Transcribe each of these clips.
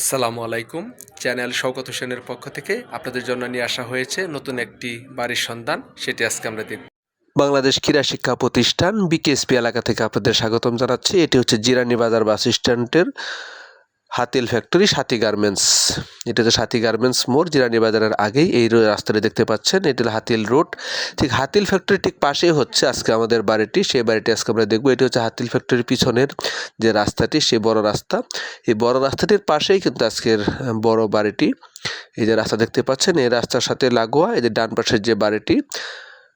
আসসালামু আলাইকুম। চ্যানেল শওকত হোসেনের পক্ষ থেকে আপনাদের জন্য নিয়ে আসা হয়েছে নতুন একটি বাড়ির সন্ধান। সেটি আজকে আমরা দেখব। বাংলাদেশ ক্রীড়া শিক্ষা প্রতিষ্ঠান বিকেএসপি এলাকা থেকে আপনাদের স্বাগতম জানাচ্ছি। এটি হচ্ছে জিরানি বাজার বাস স্ট্যান্ডের হাতিল ফ্যাক্টরি সাথী গার্মেন্টস এটা হচ্ছে সাথী গার্মেন্টস মোড়, জিরানি বাজারের আগেই এই রাস্তাটি দেখতে পাচ্ছেন। এটি হলো হাতিল রোড ঠিক হাতিল ফ্যাক্টরি ঠিক পাশেই হচ্ছে আজকে আমাদের বাড়িটি। সেই বাড়িটি আজকে আমরা দেখব। এটি হচ্ছে হাতিল ফ্যাক্টরির পিছনের যে রাস্তাটি, সেই বড় রাস্তা। এই বড় রাস্তাটির পাশেই কিন্তু আজকের বড় বাড়িটি। এই যে রাস্তা দেখতে পাচ্ছেন, এই রাস্তার সাথে লাগোয়া যে ডান পাশের যে বাড়িটি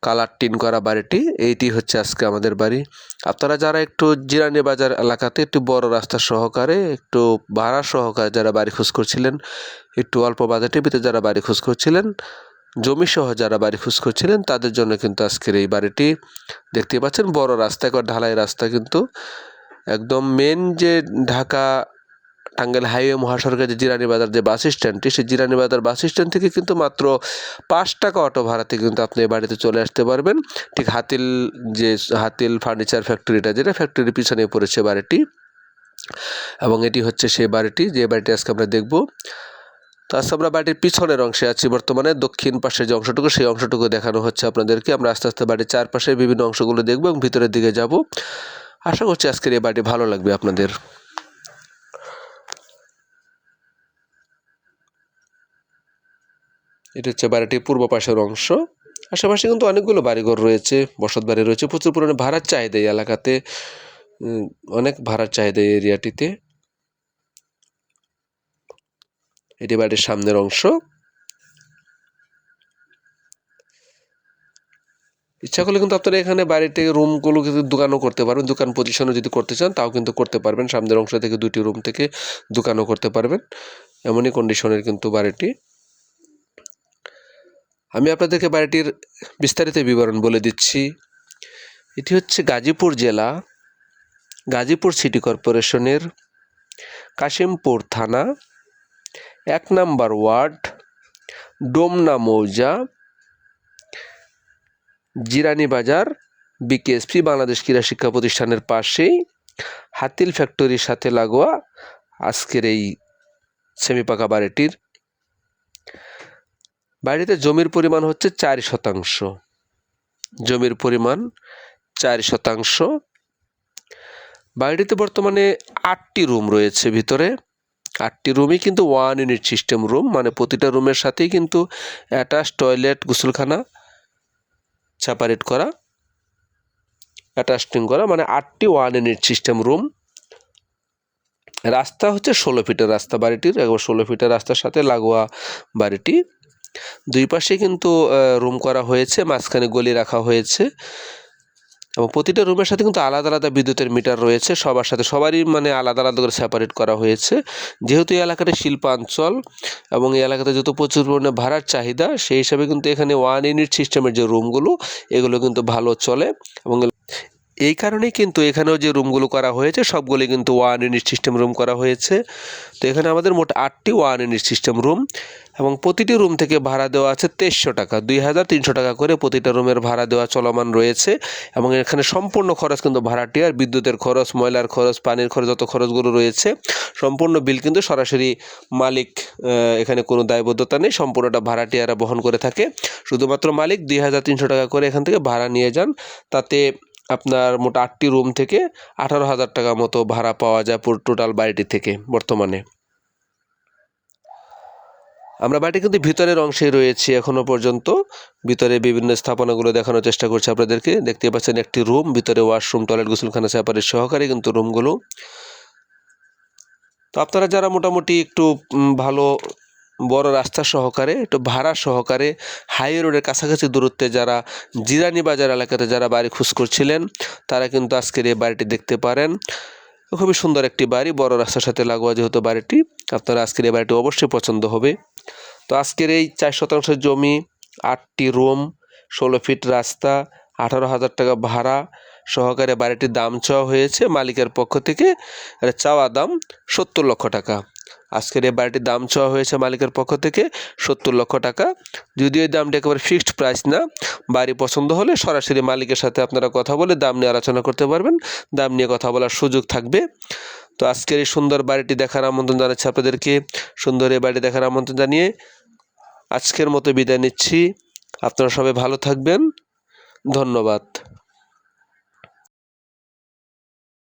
কালার টিন করা বাড়িটি, এইটি হচ্ছে আজকে আমাদের বাড়ি। আপনারা যারা একটু জিরানি বাজার এলাকাতে একটু বড় রাস্তা সহকারে, একটু ভাড়া সহকারে যারা বাড়ি খোঁজ করছিলেন, একটু অল্প বাজেটের ভিতরে যারা বাড়ি খোঁজ করছিলেন জমি সহ যারা বাড়ি খোঁজ করছিলেন, তাদের জন্য কিন্তু আজকের এই বাড়িটি দেখতে পাচ্ছেন। বড় রাস্তা, একবার ঢালাই রাস্তা কিন্তু। একদম মেন যে ঢাকা টাঙ্গাইল হাইওয়ে মহাসড়কের যে জিরানি বাজার যে বাস স্ট্যান্ডটি, সেই জিরানি বাজার বাস স্ট্যান্ড থেকে কিন্তু মাত্র পাঁচ টাকা অটো ভাড়াতে কিন্তু আপনি এই বাড়িতে চলে আসতে পারবেন। ঠিক হাতিল যে হাতিল ফার্নিচার ফ্যাক্টরিটা, যেটা ফ্যাক্টরির পিছনে পড়েছে বাড়িটি। এবং এটি হচ্ছে সেই বাড়িটি, যে বাড়িটি আজকে আমরা দেখব। তো আজকে আমরা বাড়ির পিছনের অংশে আছি বর্তমানে, দক্ষিণ পাশের যে অংশটুকু, সেই অংশটুকু দেখানো হচ্ছে আপনাদেরকে। আমরা আস্তে আস্তে বাড়ির চারপাশে বিভিন্ন অংশগুলো দেখব এবং ভিতরের দিকে যাব। আশা করছি আজকের এই বাড়িটি ভালো লাগবে আপনাদের। এটা হচ্ছে বাড়িটির পূর্ব পাশের অংশ। আশেপাশে কিন্তু অনেকগুলো বাড়িঘর রয়েছে, বসত বাড়ি রয়েছে, প্রচুর পরিমাণে ভাড়ার চাহিদা এই এলাকাতে। অনেক ভাড়ার চাহিদা এই এরিয়াটিতে। এটি বাড়ির সামনের অংশ। ইচ্ছা করলে কিন্তু আপনারা এখানে বাড়িতে রুমগুলো কিন্তু দোকানও করতে পারবেন, দোকান পজিশনও যদি করতে চান, তাও কিন্তু করতে পারবেন। সামনের অংশ থেকে দুটি রুম থেকে দোকানও করতে পারবেন। এমনই কন্ডিশনের কিন্তু বাড়িটি। আমি আপনাদেরকে বাড়িটির বিস্তারিত বিবরণ বলে দিচ্ছি। এটি হচ্ছে গাজীপুর জেলা, গাজীপুর সিটি কর্পোরেশনের কাশিমপুর থানা, এক নাম্বার ওয়ার্ড, ডোমনা মৌজা, জিরানি বাজার, বিকেএসপি, বাংলাদেশ ক্রীড়া শিক্ষা প্রতিষ্ঠানের পাশেই হাতিল ফ্যাক্টরির সাথে লাগোয়া আজকের এই সেমিপাকা বাড়িটির বাড়িতে জমির পরিমাণ হচ্ছে চার শতাংশ। জমির পরিমাণ চার শতাংশ। বাড়িটিতে বর্তমানে আটটি রুম রয়েছে ভিতরে। আটটি রুমই কিন্তু ওয়ান ইউনিট সিস্টেম রুম মানে প্রতিটা রুমের সাথেই কিন্তু অ্যাটাচ টয়লেট গোসলখানা সেপারেট করা অ্যাটাচটিং করা মানে আটটি ওয়ান ইউনিট সিস্টেম রুম রাস্তা হচ্ছে ষোলো ফিটের রাস্তা বাড়িটির, একবার ষোলো ফিটের রাস্তার সাথে লাগোয়া বাড়িটি। দুই পাশে কিন্তু রুম করা হয়েছে, মাঝখানে গলি রাখা হয়েছে। এবং প্রতিটা রুমের সাথে কিন্তু আলাদা আলাদা বিদ্যুতের মিটার রয়েছে, সবার সাথে সবারই মানে আলাদা আলাদা করে সেপারেট করা হয়েছে। যেহেতু এই এলাকাটা শিল্পাঞ্চল এবং এই এলাকাতে যত প্রচুর পরিমাণে ভাড়ার চাহিদা, সেই হিসাবে কিন্তু এখানে ওয়ান ইউনিট সিস্টেমের যে রুমগুলো এগুলো কিন্তু ভালো চলে। এবং এই কারণেই কিন্তু এখানেও যে রুমগুলো করা হয়েছে সবগুলি কিন্তু ওয়ান ইউনিট সিস্টেম রুম করা হয়েছে। তো এখানে আমাদের মোট আটটি ওয়ান ইউনিট সিস্টেম রুম এবং প্রতিটি রুম থেকে ভাড়া দেওয়া আছে তেইশশো টাকা। দুই হাজার তিনশো টাকা করে প্রতিটা রুমের ভাড়া দেওয়া চলমান রয়েছে এবং এখানে সম্পূর্ণ খরচ কিন্তু ভাড়াটি আর বিদ্যুতের খরচ, ময়লার খরচ, পানির খরচ, যত খরচগুলো রয়েছে, সম্পূর্ণ বিল কিন্তু সরাসরি মালিক এখানে কোনো দায়বদ্ধতা নেই, সম্পূর্ণটা ভাড়াটিয়ারা বহন করে থাকে। শুধুমাত্র মালিক দুই হাজার তিনশো টাকা করে এখান থেকে ভাড়া নিয়ে যান। তাতে আপনার মোট আটটি রুম থেকে আঠারো হাজার টাকা মতো ভাড়া পাওয়া যায় টোটাল বাড়িটি থেকে বর্তমানে। আমরা বাড়িটি কিন্তু ভিতরের অংশে রয়েছি এখনও পর্যন্ত। ভিতরে বিভিন্ন স্থাপনাগুলো দেখানোর চেষ্টা করছি আপনাদেরকে। দেখতে পাচ্ছেন একটি রুম, ভিতরে ওয়াশরুম, টয়লেট, গোসলখানা, সেপারেট সহকারে কিন্তু রুমগুলো। তো আপনারা যারা মোটামুটি একটু ভালো বড় রাস্তা সহকারে, একটু ভাড়া সহকারে হাইওয়ে রোডের কাছাকাছি দূরত্বে যারা জিরানি বাজার এলাকাতে যারা বাড়ি খোঁজ করছিলেন, তারা কিন্তু আজকের এই বাড়িটি দেখতে পারেন। খুবই সুন্দর একটি বাড়ি, বড় রাস্তার সাথে লাগোয়া যেহেতু বাড়িটি, আপনারা আজকের এই বাড়িটি অবশ্যই পছন্দ হবে। তো আজকের এই চার শতাংশের জমি, আটটি রুম, ষোলো ফিট রাস্তা, আঠারো হাজার টাকা ভাড়া সহকারে বাড়িটির দাম চাওয়া হয়েছে। মালিকের পক্ষ থেকে চাওয়া দাম সত্তর লক্ষ টাকা। আজকের এই বাড়িটির দাম চাওয়া হয়েছে মালিকের পক্ষ থেকে সত্তর লক্ষ টাকা। যদিও এই দামটা একেবারে ফিক্সড প্রাইস না, বাড়ি পছন্দ হলে সরাসরি মালিকের সাথে আপনারা কথা বলে দাম নিয়ে আলোচনা করতে পারবেন। দাম নিয়ে কথা বলার সুযোগ থাকবে। তো আজকের এই সুন্দর বাড়িটি দেখার আমন্ত্রণ জানাচ্ছি আপনাদেরকে। সুন্দর এই বাড়িটি দেখার আমন্ত্রণ জানিয়ে আজকের মতো বিদায় নিচ্ছি। আপনারা সবাই ভালো থাকবেন। ধন্যবাদ।